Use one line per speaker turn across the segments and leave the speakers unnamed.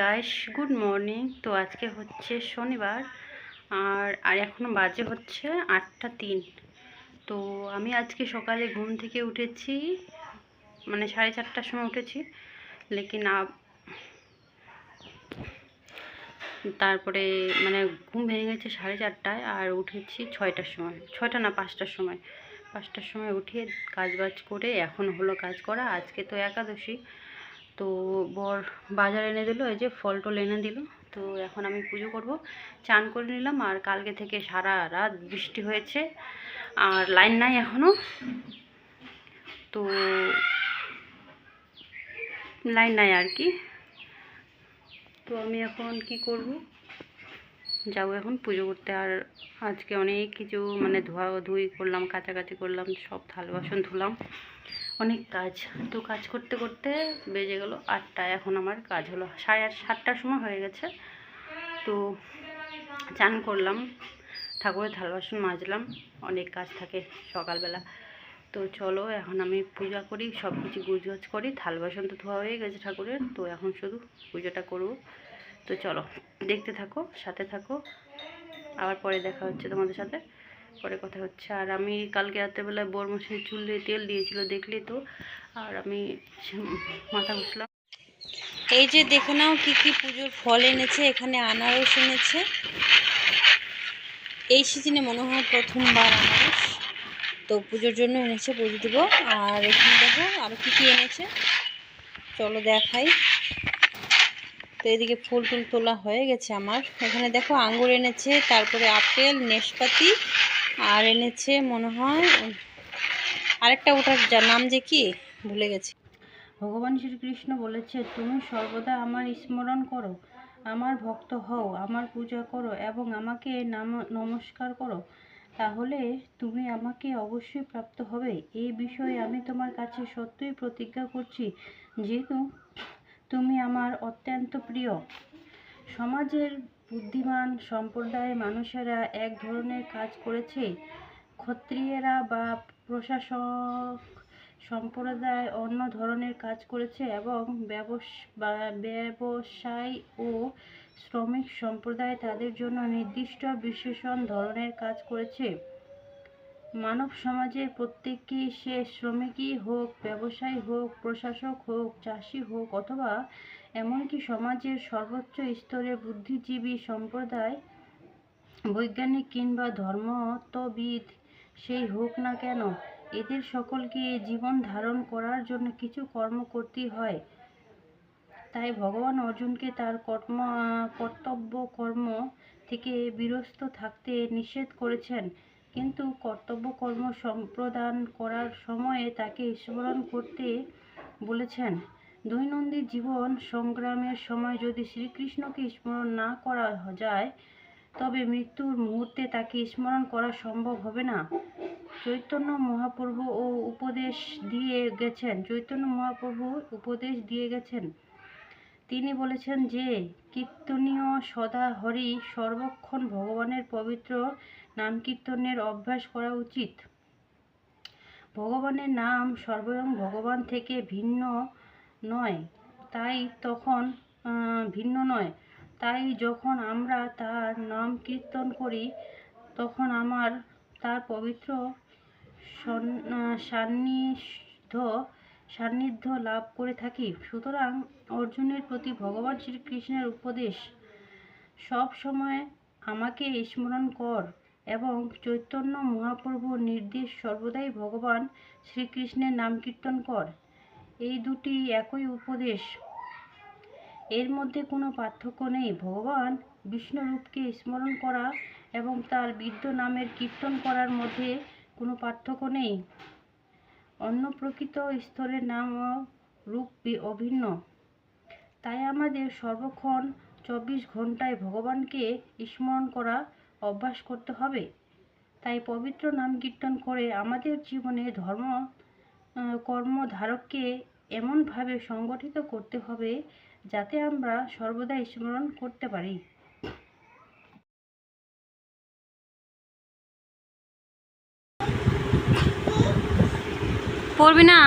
Guys good morning তো আজকে হচ্ছে শনিবার, আর আর এখনও বাজে হচ্ছে আটটা তিন। তো আমি আজকে সকালে ঘুম থেকে উঠেছি মানে সাড়ে চারটার সময় উঠেছি, লেকিন তারপরে মানে ঘুম ভেঙে গেছে সাড়ে চারটায়, আর উঠেছি ছয়টার সময়, ছয়টা না পাঁচটার সময়। পাঁচটার সময় উঠে কাজ বাজ করে এখন হলো কাজ করা, আজকে তো একাদশী। তো বর বাজার এনে দিল, এই যে ফল টল এনে দিল। তো এখন আমি পুজো করব। চান করে নিলাম আর কালকে থেকে সারা রাত বৃষ্টি হয়েছে আর লাইন নাই এখনও তো লাইন নাই আর কি। তো আমি এখন কি করব? যাব এখন পুজো করতে। আর আজকে অনেক কিছু মানে ধোয়া ধুই করলাম, কাচাকাচি করলাম, সব থাল বাসন ধুলাম। অনেক কাজ। তো কাজ করতে করতে বেজে গেল আটটা, এখন আমার কাজ হলো সাড়ে আট, সাতটার সময় হয়ে গেছে। তো চান করলাম, ঠাকুরের থাল বাসন মাজলাম, অনেক কাজ থাকে সকালবেলা। তো চলো, এখন আমি পূজা করি সব কিছু গুজগাছ করি, থাল বাসন তো ধোয়া হয়ে গেছে ঠাকুরের, তো এখন শুধু পুজোটা করব। তো চলো, দেখতে থাকো, সাথে থাকো, আবার পরে দেখা হচ্ছে তোমাদের সাথে। পরে কথা হচ্ছে। আর আমি কালকে রাত্রেবেলায় বরমশাই চুলে তেল দিয়েছিল, দেখলে তো? আর আমি মাথা ঘুষলাম।
এই যে দেখে নাও কি কি পুজোর ফল এনেছে, এখানে আনারস এনেছে। এই সিজনে মনে হয় প্রথমবার আনারস। তো পুজোর জন্য এনেছে, পুজো দিব। আর এখানে দেখো আরও কি কি এনেছে। চলো দেখাই। তো এদিকে ফুল টুল তোলা হয়ে গেছে আমার। এখানে দেখো আঙ্গুর এনেছে, তারপরে আপেল নেশপাতি আর এনেছে মনে হয়, আরেকটা ওটার নাম যে কি, ভুলে গেছি।
ভগবান শ্রীকৃষ্ণ বলেছে, তুমি সর্বদা আমার স্মরণ করো, আমার ভক্ত হও, আমার পূজা করো এবং আমাকে নাম, নমস্কার করো। তাহলে তুমি আমাকে অবশ্যই প্রাপ্ত হবে। এই বিষয়ে আমি তোমার কাছে সত্যই প্রতিজ্ঞা করছি, যেহেতু তুমি আমার অত্যন্ত প্রিয়। সমাজের বুদ্ধিমান সম্প্রদায়ের মানুষেরা এক ধরনের কাজ করেছে। ক্ষত্রিয়েরা বা প্রশাসক সম্প্রদায় অন্য ধরনের কাজ করেছে এবং ব্যবসায় ও শ্রমিক সম্প্রদায় তাদের জন্য নির্দিষ্ট বিশেষণ ধরনের কাজ করেছে। মানব সমাজের প্রত্যেককেই সে শ্রমিকই হোক, ব্যবসায়ী হোক, প্রশাসক হোক, চাষি হোক অথবা এমনকি সমাজের সর্বোচ্চ স্তরে বুদ্ধিজীবী সম্প্রদায়, বৈজ্ঞানিক কিংবা ধর্মতবিদ সেই হোক না কেন, এদের সকলকে জীবন ধারণ করার জন্য কিছু কর্ম করতেই হয়। তাই ভগবান অর্জুনকে তার কর্ম, কর্তব্য কর্ম থেকে বিরস্ত থাকতে নিষেধ করেছেন। কিন্তু কর্তব্য কর্ম সম্প্রদান করার সময়ে তাকে স্মরণ করতে বলেছেন। দৈনন্দিন জীবন সংগ্রামের সময় যদি শ্রীকৃষ্ণকে স্মরণ না করা যায়, তবে মৃত্যুর মুহূর্তে তাকে স্মরণ করা সম্ভব হবে না। চৈতন্য মহাপ্রভু ও উপদেশ দিয়ে গেছেন, চৈতন্য মহাপ্রভু উপদেশ দিয়ে গেছেন। তিনি বলেছেন যে, কীর্তনীয় সদা হরি সর্বক্ষণ ভগবানের পবিত্র নাম কীর্তনের অভ্যাস করা উচিত। ভগবানের নাম সর্বয়ং ভগবান থেকে ভিন্ন নয়। তাই তখন ভিন্ন নয়। তাই যখন আমরা তার নাম কীর্তন করি, তখন আমার তার পবিত্র সান্নিধ্য সান্নিধ্য লাভ করে থাকি। সুতরাং অর্জুনের প্রতি ভগবান শ্রীকৃষ্ণের উপদেশ, সব সময় আমাকে স্মরণ কর এবং চৈতন্য মহাপ্রভুর নির্দেশ সর্বদাই ভগবান শ্রীকৃষ্ণের নাম কীর্তন কর। এই দুটি একই উপদেশ। এর মধ্যে কোনো পার্থক্য নেই। ভগবান বিষ্ণুরূপকে স্মরণ করা এবং তার বিদ্য নামের কীর্তন করার মধ্যে কোনো পার্থক্য নেই। অন্য প্রকৃত স্তরের নাম ও রূপ অভিন্ন। তাই আমাদের সর্বক্ষণ চব্বিশ ঘন্টায় ভগবানকে স্মরণ করা অভ্যাস করতে হবে। তাই পবিত্র নাম কীর্তন করে আমাদের জীবনে ধর্ম কর্মধারককে এমনভাবে সংগঠিত করতে হবে যাতে আমরা সর্বদা স্মরণ করতে পারি।
পড়বি না?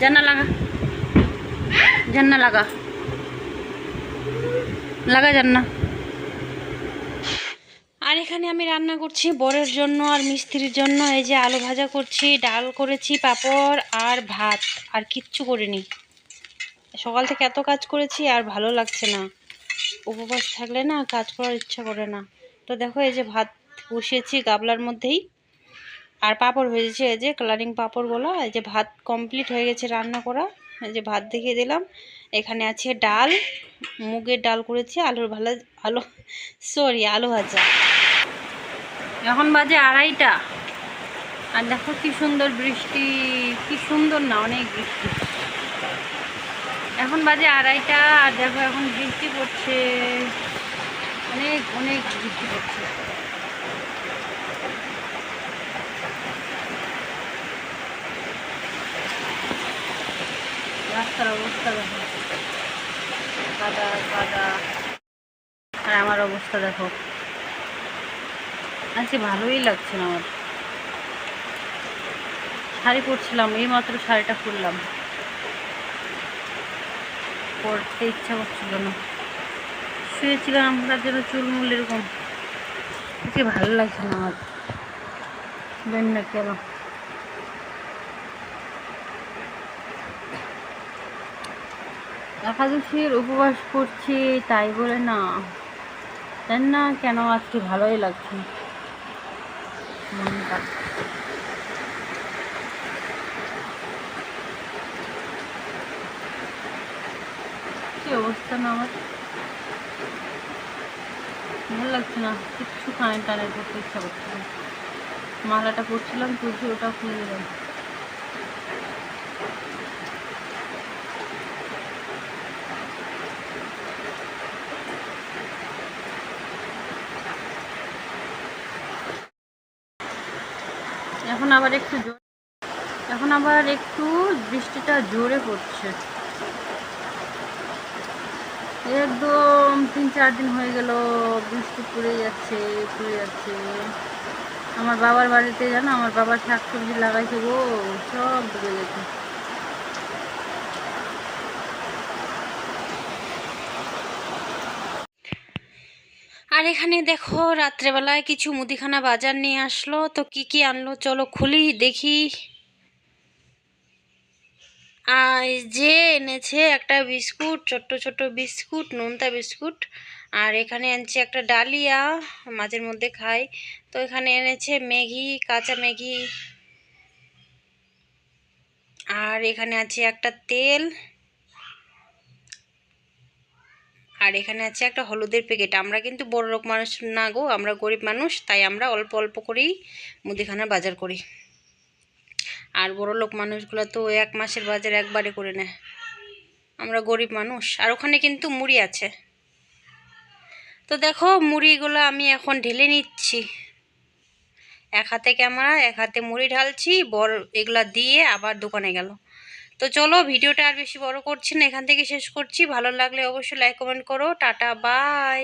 জান্না লাগা। জান্না লাগা। লাগা জান্না
আর এখানে আমি রান্না করছি বরের জন্য আর মিস্ত্রির জন্য। এই যে আলু ভাজা করছি, ডাল করেছি, পাপড় আর ভাত। আর কিচ্ছু করিনি। সকাল থেকে এত কাজ করেছি আর ভালো লাগছে না। উপবাস থাকলে না কাজ করার ইচ্ছা করে না। তো দেখো এই যে ভাত বসিয়েছি গাবলার মধ্যেই। আর পাপড় হয়েছে এই যে কালারিং পাঁপড়গুলো, এই যে ভাত কমপ্লিট হয়ে গেছে রান্না করা। যে ভাত দেখিয়ে দিলাম, এখানে আছে ডাল, মুগের ডাল করেছি, আলুর ভালো, আলু সরি আলু ভাজা।
এখন বাজে আড়াইটা। আর দেখো কি সুন্দর বৃষ্টি, কি সুন্দর না, অনেক বৃষ্টি। এখন বাজে আড়াইটা, আর দেখো এখন বৃষ্টি পড়ছে। অনেক অনেক বৃষ্টি পড়ছে। রাস্তার অবস্থা দেখো। কাদা কাদা আর আমার অবস্থা দেখো। আজকে ভালোই লাগছে না আমার। শাড়ি পরছিলাম, এই মাত্র শাড়িটা খুললাম পরতে ইচ্ছা করছিল না। শুয়েছিলাম, তার জন্য চুলমুল এরকম। আজকে ভালো লাগছে না আমার। জানি না কেন। একাদশীর উপবাস করছি, তাই বলে না। জানি না কেন আজকে ভালোই লাগছে। কি অবস্থা না আমার? ভালো লাগছে না। কিচ্ছু কানে টানে করতে ইচ্ছা করছে মালাটা পরছিলাম তুলছি ওটা খুলে দিলাম এখন আবার একটু জোর, এখন আবার একটু বৃষ্টিটা জোরে পড়ছে। একদম তিন চার দিন হয়ে গেল, বৃষ্টি পড়ে যাচ্ছে পড়ে যাচ্ছে। আমার বাবার বাড়িতে জানো, আমার বাবার শাক সবজি লাগাইছে গো, সব ডুবে গেছে।
আর এখানে দেখো রাত্রেবেলায় কিছু মুদিখানা বাজার নিয়ে আসলো, তো কি কি আনলো চলো খুলি, দেখি। আর যে এনেছে একটা বিস্কুট, ছোট্ট ছোট্ট বিস্কুট, নোনতা বিস্কুট। আর এখানে এনেছে একটা ডালিয়া, মাঝের মধ্যে খাই। তো এখানে এনেছে ম্যাগি, কাঁচা ম্যাগি। আর এখানে আছে একটা তেল। আর এখানে আছে একটা হলুদের প্যাকেট আমরা কিন্তু বড় লোক মানুষ না গো, আমরা গরিব মানুষ, তাই আমরা অল্প অল্প করেই মুদিখানার বাজার করি। আর বড় লোক মানুষগুলো তো এক মাসের বাজার একবারে করে নেয়। আমরা গরিব মানুষ। আর ওখানে কিন্তু মুড়ি আছে। তো দেখো, মুড়িগুলো আমি এখন ঢেলে নিচ্ছি। এক হাতে ক্যামেরা, এক হাতে মুড়ি ঢালছি বড় এগুলা দিয়ে আবার দোকানে গেল। তো চলো ভিডিওটা আর বেশি বড় করছি না, এখান থেকে শেষ করছি। ভালো লাগলে অবশ্যই লাইক কমেন্ট করো। Tata bye